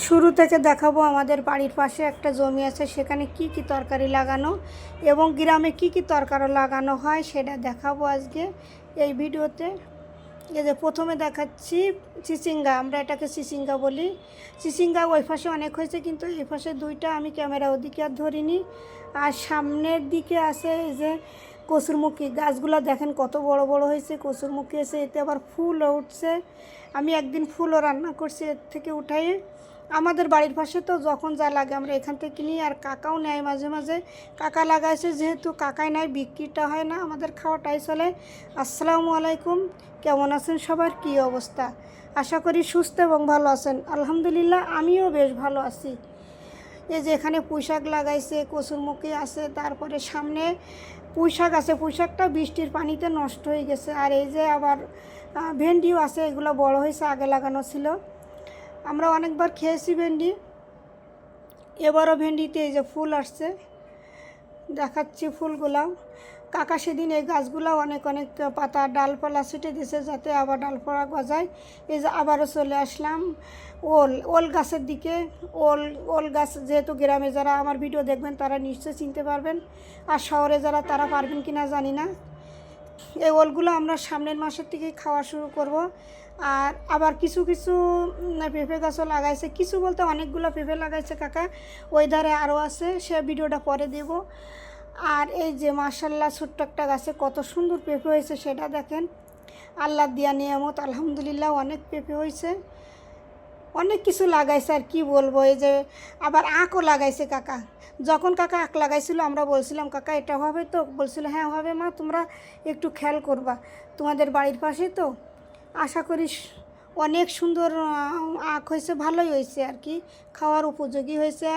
শুরু থেকে দেখাবো আমাদের বাড়ির পাশে একটা জমি আছে, সেখানে কি কি তরকারি লাগানো এবং গ্রামে কি কি তরকারি লাগানো হয় সেটা দেখাবো আজকে এই ভিডিওতে। এই যে প্রথমে দেখাচ্ছি চিচিঙ্গা, আমরা এটাকে চিচিঙ্গা বলি। চিচিঙ্গা ওই পাশে অনেক হয়েছে, কিন্তু এই পাশে দুইটা আমি ক্যামেরা ওদিকে আর ধরিনি। আর সামনের দিকে আছে এই যে কসুরমুখী গাছগুলো দেখেন কত বড় বড় হয়েছে কসুরমুখী এসে এতে আবার ফুলও উঠছে। আমি একদিন ফুলও রান্না করছি এর থেকে উঠাই আমাদের বাড়ির পাশে তো যখন যা লাগে আমরা এখান থেকে কিনি আর কাকাও নেয় মাঝে মাঝে। কাকা লাগাইছে, যেহেতু কাকাই নেয় বিক্রিটা হয় না, আমাদের খাওয়াটাই চলে। আসসালামু আলাইকুম, কেমন আছেন সবার? কী অবস্থা? আশা করি সুস্থ এবং ভালো আছেন। আলহামদুলিল্লাহ, আমিও বেশ ভালো আছি। এই যে এখানে পুঁইশাক লাগাইছে কচুরমুখী আছে, তারপরে সামনে পুঁইশাক আছে। পুঁইশাকটা বৃষ্টির পানিতে নষ্ট হয়ে গেছে, আর এই যে আবার ভেন্ডিও আছে, এগুলো বড় হয়েছে, আগে লাগানো ছিল। আমরা অনেকবার খেয়েছি ভেন্ডি। এবারও ভেন্ডিতে এই যে ফুল আসছে, দেখাচ্ছি ফুলগুলাও কাকা সেদিন এই গাছগুলো অনেক অনেক পাতা, ডালপালা ছিটে দিছে যাতে আবার ডালপালা গজায়। এই যে আবারও চলে আসলাম ওল ওল গাছের দিকে। ওল ওল গাছ যেহেতু গ্রামে যারা আমার ভিডিও দেখবেন তারা নিশ্চয়ই চিনতে পারবেন। আর শহরে যারা তারা পারবেন কি না জানি না। এই ওলগুলো আমরা সামনের মাসের থেকে খাওয়া শুরু করব। আর আবার কিছু কিছু পেঁপে গাছও লাগাইছে। কিছু বলতে অনেকগুলো পেঁপে লাগাইছে কাকা। ওই ধারে আরও আছে, সে ভিডিওটা পরে দেব। আর এই যে মার্শাল্লাহ ছোট্ট একটা গাছে কত সুন্দর পেঁপে হয়েছে, সেটা দেখেন। আল্লাহ দিয়া নিয়ামত, আলহামদুলিল্লাহ অনেক পেঁপে হয়েছে। অনেক কিছু লাগাইছে আর কি বলব, এই যে আবার আঁকও লাগাইছে কাকা। যখন কাকা আঁক লাগাইছিল, আমরা বলছিলাম, কাকা, এটা হবে তো? বলছিল হ্যাঁ হবে মা, তোমরা একটু খেয়াল করবা। তোমাদের বাড়ির পাশে তো? আশা করি স- অনেক সুন্দর আঁক হয়েছে, ভালোই হয়েছে আর কি। খাওয়ার উপযোগী হয়েছে।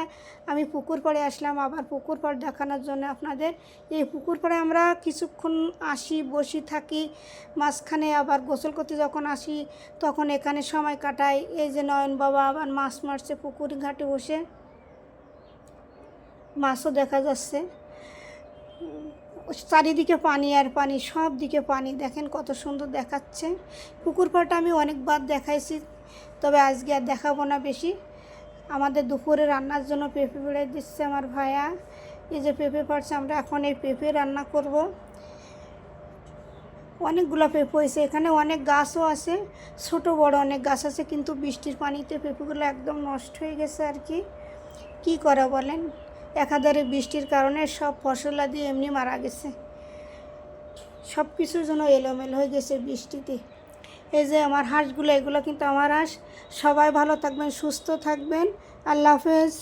আমি পুকুর পাড়ে আসলাম, আবার পুকুর পাড় দেখানোর জন্য আপনাদের। এই পুকুর পাড়ে আমরা কিছুক্ষণ আসি, বসি, থাকি। মাঝখানে আবার গোসল করতে যখন আসি, তখন এখানে সময় কাটাই। এই যে নয়ন বাবা আবার মাছ মারছে, পুকুর ঘাটে বসে। মাছও দেখা যাচ্ছে। চারিদিকে পানি আর পানি, সব দিকে পানি। দেখেন কত সুন্দর দেখাচ্ছে। পুকুর পাড়টা আমি অনেকবার দেখাইছি, তবে আজকে আর দেখাবো না বেশি। আমাদের দুপুরে রান্নার জন্য পেঁপে বেড়ে দিচ্ছে আমার ভাইয়া। এই যে পেঁপে পাড়ছে, আমরা এখন এই পেঁপে রান্না করব। অনেকগুলো পেঁপে হয়েছে, এখানে অনেক গাছও আছে, ছোট বড় অনেক গাছ আছে, কিন্তু বৃষ্টির পানিতে পেঁপেগুলো একদম নষ্ট হয়ে গেছে আর কি। কি করা বলেন? একাধারে বৃষ্টির কারণে সব ফসলাদি এমনি মারা গেছে। সব কিছুর জন্য এলোমেলো হয়ে গেছে বৃষ্টিতে। এই যে আমার হাঁসগুলো, এগুলো কিন্তু আমার হাঁস। সবাই ভালো থাকবেন, সুস্থ থাকবেন। আল্লাহ হাফেজ।